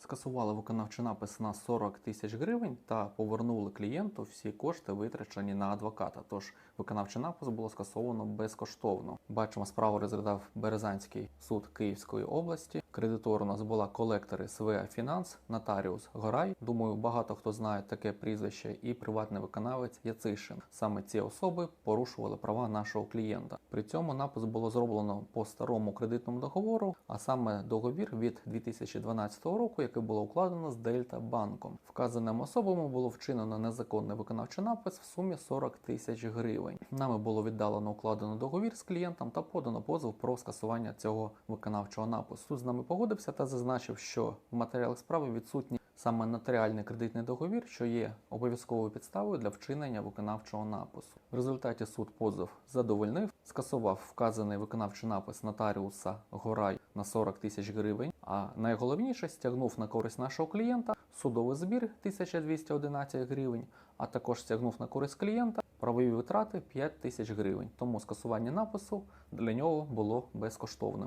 Скасували виконавчий напис на 40 тисяч гривень та повернули клієнту всі кошти, витрачені на адвоката. Тож виконавчий напис було скасовано безкоштовно. Бачимо, справу розглядав Березанський суд Київської області. Кредитор у нас була колектори СВА Фінанс, нотаріус Горай. Думаю, багато хто знає таке прізвище, і приватний виконавець Яцишин. Саме ці особи порушували права нашого клієнта. При цьому напис було зроблено по старому кредитному договору, а саме договір від 2012 року, який було укладено з Дельта банком. Вказаним особам було вчинено незаконний виконавчий напис в сумі 40 тисяч гривень. Нами було віддалено укладений договір з клієнтом та подано позов про скасування цього виконавчого напису. З нами погодився та зазначив, що в матеріалах справи відсутні саме нотаріальний кредитний договір, що є обов'язковою підставою для вчинення виконавчого напису. В результаті суд позов задовольнив, скасував вказаний виконавчий напис нотаріуса Горай на 40 тисяч гривень. А найголовніше стягнув на користь нашого клієнта судовий збір 1211 гривень, а також стягнув на користь клієнта правові витрати 5 тисяч гривень. Тому скасування напису для нього було безкоштовним.